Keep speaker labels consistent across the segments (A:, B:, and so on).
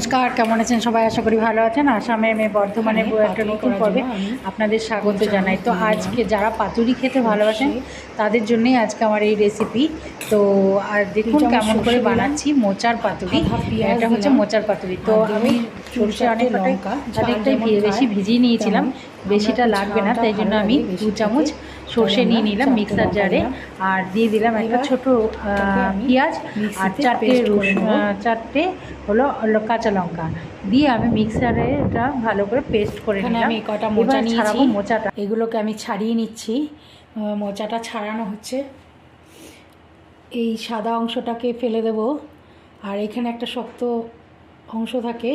A: নমস্কার কেমন আছেন সবাই? আশা করি ভালো আছেন। আসামে মেয়ে বর্ধমানে একটা নতুন পর্বে আপনাদের স্বাগত জানাই। তো আজকে যারা পাতুরি খেতে ভালোবাসেন তাদের জন্যই আজকে আমার এই রেসিপি তো আর দেখুন কেমন করে বানাচ্ছি মোচার পাতুরি। এটা হচ্ছে মোচার পাতুরি। তো আমি সরষে
B: চারটে
A: অনেক
B: লঙ্কা,
A: অনেকটাই বেশি ভিজিয়ে নিয়েছিলাম। বেশিটা লাগবে না তাই জন্য আমি দু চামচ। সর্ষে নিয়ে নিলাম মিক্সার জারে আর দিয়ে দিলাম একটা ছোট পেঁয়াজ আর চারটে। চারটে হলো কাঁচা লঙ্কা। দিয়ে আমি মিক্সারে এটা ভালো করে পেস্ট করে নিলাম।
B: আমি কটা মোচা নিয়েছি।
A: ছাড়াবো মোচাটা।
B: এগুলোকে আমি ছাড়িয়ে নিচ্ছি। মোচাটা ছাড়ানো হচ্ছে। এই সাদা অংশটাকে ফেলে দেব। আর এখানে একটা শক্ত অংশ থাকে।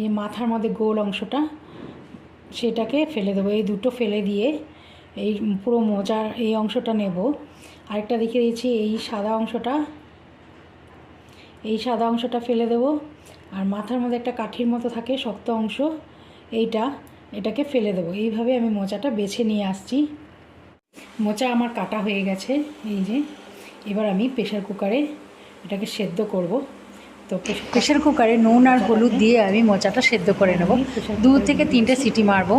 B: এই মাথার মধ্যে গোল অংশটা। সেটাকে ফেলে দেবো, এই দুটো ফেলে দিয়ে এই পুরো মোচার এই অংশটা নেব। আরেকটা দেখিয়ে দিয়েছি এই সাদা অংশটা। এই সাদা অংশটা ফেলে দেব। আর মাথার মধ্যে একটা কাঠির মতো থাকে শক্ত অংশ, এইটা, এটাকে ফেলে দেবো। এইভাবে আমি মোচাটা বেছে নিয়ে আসছি। মোচা আমার কাটা হয়ে গেছে, এই যে। এবার আমি প্রেশার কুকারে এটাকে সেদ্ধ করব। তো
A: প্রেশার কুকারে নুন আর হলুদ দিয়ে আমি মোচাটা সেদ্ধ করে নেব। দু থেকে তিনটে সিটি মারবো।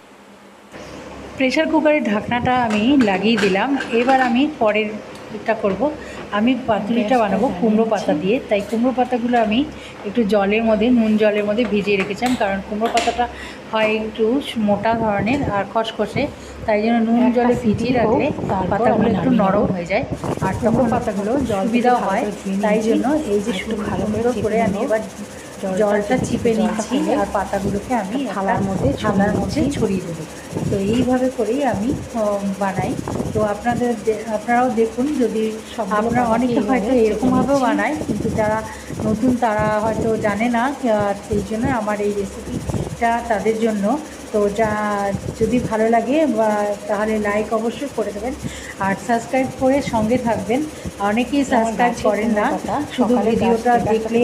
A: প্রেশার কুকারের ঢাকনাটা আমি লাগিয়ে দিলাম। এবার আমি পরের এটা করব। আমি পাতুরিটা বানাবো কুমড়ো পাতা দিয়ে। তাই কুমড়ো পাতাগুলো আমি একটু জলের মধ্যে নুন জলের মধ্যে ভিজিয়ে রেখেছিলাম। কারণ কুমড়ো পাতাটা হয় একটু মোটা ধরনের আর খসখসে। তাই জন্য নুন জলে ভিজিয়ে রাখলে পাতাগুলো একটু নরম হয়ে যায়। আর তখন
B: কুমড়ো পাতাগুলো জল থেকে
A: সুবিধা হয়। তাই জন্য এই যে সুন্দর করে আমি এবার
B: জলটা
A: চিপে নিচ্ছি আর পাতাগুলোকে আমি থালার মধ্যে থালার মধ্যে ছড়িয়ে দেবো। তো এইভাবে করেই আমি বানাই তো আপনাদের আপনারাও দেখুন যদি আপনারা অনেকে হয়তো এরকমভাবেও। বানায় কিন্তু যারা নতুন তারা হয়তো জানে না সেই জন্য আমার এই রেসিপিটা তাদের জন্য তো যা যদি ভালো লাগে বা তাহলে লাইক অবশ্যই করে দেবেন। আর সাবস্ক্রাইব করে সঙ্গে থাকবেন। অনেকেই সাবস্ক্রাইব করেন না। শুধু
B: সকালে
A: ভিডিওটা দেখলে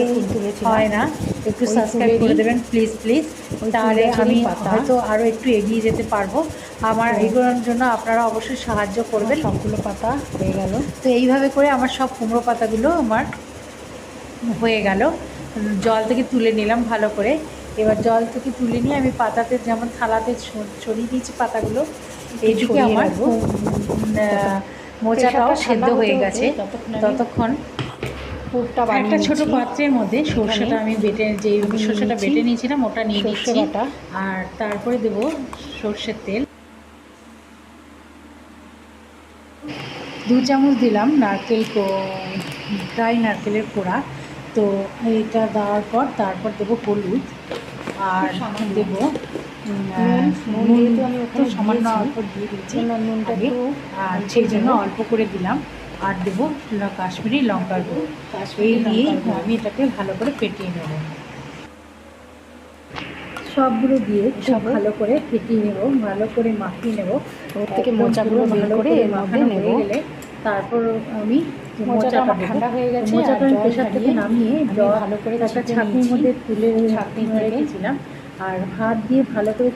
A: হয় না। একটু সাবস্ক্রাইব করে দেবেন প্লিজ প্লিজ তাহলে আমি। হয়তো আরও একটু এগিয়ে যেতে পারব। আমার এগোনোর জন্য আপনারা অবশ্যই সাহায্য করবেন।
B: সবগুলো পাতা হয়ে গেল।
A: তো এইভাবে করে আমার সব কুমড়ো পাতাগুলো আমার হয়ে গেল। জল থেকে তুলে নিলাম ভালো করে। এবার জল থেকে তুলে নিয়ে আমি পাতাতে যেমন থালাতে ছড়িয়ে দিয়েছি পাতাগুলো এইদিকে আমার মোচাটাও সেদ্ধ হয়ে গেছে।
B: ততক্ষণ পুরটা
A: একটা ছোট পাত্রের মধ্যে সর্ষেটা আমি বেটে যে সর্ষেটা বেটে নিয়েছিলাম ওটা নিয়ে নিচ্ছি। আর তারপরে দেবো সর্ষের তেল। দু চামচ দিলাম নারকেল ড্রাই নারকেলের কোড়া। তো এটা দেওয়ার পর তারপর দেবো হলুদ। আর। দেবো। উম,
B: নুন,
A: নুন
B: নুন যেহেতু আমি ওখানে
A: সামান্য অল্প দিয়ে দিচ্ছি
B: নুনটা একটু
A: আর সেই জন্য অল্প করে দিলাম। আর দেবো কাশ্মীরি লঙ্কার গুঁড়ো। এই দিয়ে আমি এটাকে ভালো করে ফেটিয়ে নেব। সবগুলো দিয়ে
B: সব
A: ভালো করে ফেটিয়ে নেব ভালো করে মাখিয়ে নেব।
B: ওর থেকে মোচাগুলো
A: ভালো
B: করে মধ্যে নেব।
A: গেলে তারপর আমি
B: মোচাটা ঠান্ডা হয়ে গেছে,
A: মোচাটা
B: আর
A: আমি প্রেশার থেকে নামিয়ে জল
B: ভালো করে
A: একটা ছাঁকনির মধ্যে তুলে
B: ছাঁকনি
A: রেখেছিলাম। আর হাত দিয়ে ভালো করে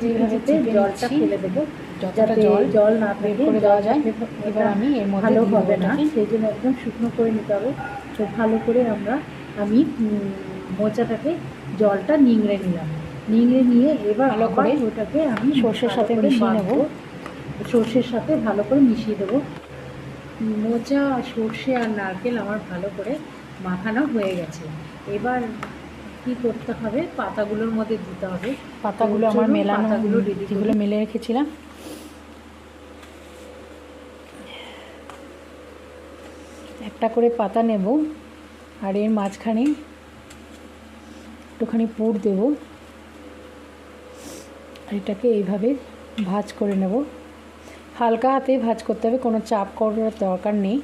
A: জলটা ফেলে দেবো যাতে
B: জল
A: না
B: বের
A: থাকে
B: করে দেওয়া যায়। এবার আমি এর মধ্যে
A: ভালো হবে না সেই জন্য একদম শুকনো করে নিতে হবে। তো ভালো করে আমরা আমি মোচাটাকে জলটা নিংড়ে নিলাম। নিংড়ে নিয়ে এবার
B: ভালো করে
A: ওটাকে আমি
B: সর্ষের সাথে মিশিয়ে নেব।
A: সর্ষের সাথে ভালো করে মিশিয়ে দেবো। মোচা সর্ষে আর নারকেল আমার ভালো করে মাখানো হয়ে গেছে। এবার কি করতে হবে? পাতাগুলোর মধ্যে দিতে হবে।
B: পাতাগুলো আমার মেলানো
A: পাতাগুলো
B: যেগুলো মেলে রেখেছিলাম। একটা করে পাতা নেব আর এর মাঝখানে একটুখানি পুর দেব। আর এটাকে এইভাবে ভাজ করে নেব। হালকা হাতে ভাজ করতে হবে, কোনো চাপ করার দরকার নেই।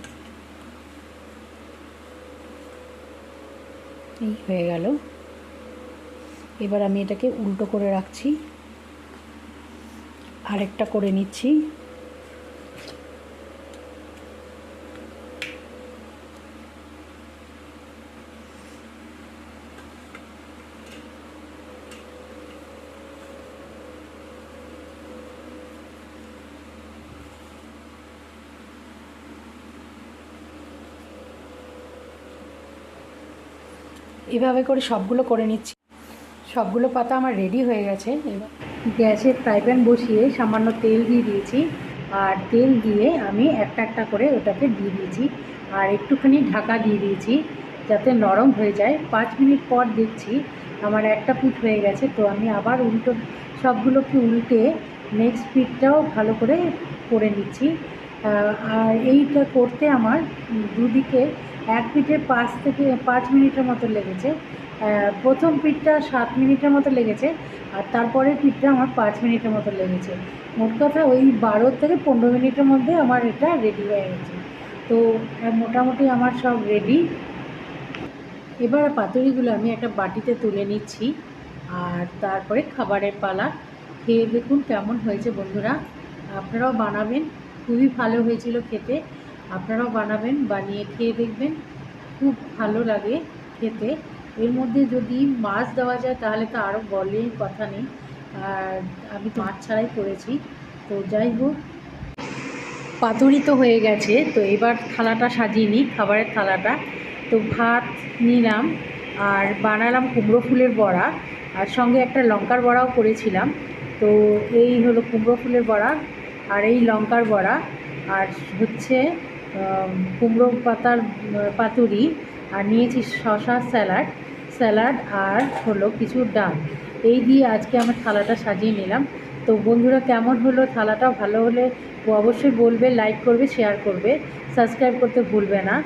B: এই হয়ে গেল। এবার আমি এটাকে উল্টো করে রাখছি। আরেকটা করে নিচ্ছি। এভাবে করে সবগুলো করে নিচ্ছি। সবগুলো পাতা আমার রেডি হয়ে গেছে। এবার
A: গ্যাসে ফ্রাই প্যান বসিয়ে সামান্য তেল দিয়ে দিয়েছি। আর তেল দিয়ে আমি একটা একটা করে ওটাকে দিয়ে দিয়েছি। আর একটুখানি ঢাকা দিয়ে দিয়েছি যাতে নরম হয়ে যায়। পাঁচ মিনিট পর দেখছি আমার একটা পিঠ হয়ে গেছে। তো আমি আবার উল্টো সবগুলোকে উল্টে নেক্সট পিঠটাও ভালো করে করে নিচ্ছি। আর এইটা করতে আমার দুদিকে এক পিঠে পাঁচ থেকে, পাঁচ মিনিটের মতো লেগেছে। প্রথম পিঠটা সাত মিনিটের মতো লেগেছে আর তারপরে পিঠটা আমার পাঁচ মিনিটের মতো লেগেছে। মোট কথা ওই বারো থেকে পনেরো মিনিটের মধ্যে আমার এটা রেডি হয়ে গেছে। তো মোটামুটি আমার সব রেডি এবার পাতুরিগুলো আমি একটা বাটিতে তুলে নিচ্ছি আর তারপরে খাবারের পালা। খেয়ে দেখুন কেমন হয়েছে বন্ধুরা। আপনারাও বানাবেন। খুবই ভালো হয়েছিল খেতে। আপনারাও বানাবেন, বানিয়ে খেয়ে দেখবেন। খুব ভালো লাগে খেতে। এর মধ্যে যদি মাছ দেওয়া যায়, তাহলে তো আরও বলেই কথা নেই। আর আমি মাছ ছাড়াই করেছি। তো যাই হোক, পাতুরি তো হয়ে গেছে। তো এবার থালাটা সাজিয়ে নিই, খাবারের থালাটা। তো ভাত নিলাম, আর বানালাম কুমড়ো ফুলের বড়া। আর সঙ্গে একটা লঙ্কার বড়াও করেছিলাম। তো এই হলো কুমড়ো ফুলের বড়া, আর এই লঙ্কার বড়া। আর হচ্ছে কুমড়ো পাতার পাতুরি আর নিয়েছি শশা স্যালাড। স্যালাড আর হলো কিছু ডাল। এই দিয়ে আজকে আমার থালাটা সাজিয়ে নিলাম। তো বন্ধুরা, কেমন হলো থালাটা? ভালো হলে অবশ্যই বলবে লাইক করবে শেয়ার করবে। সাবস্ক্রাইব করতে ভুলবে না।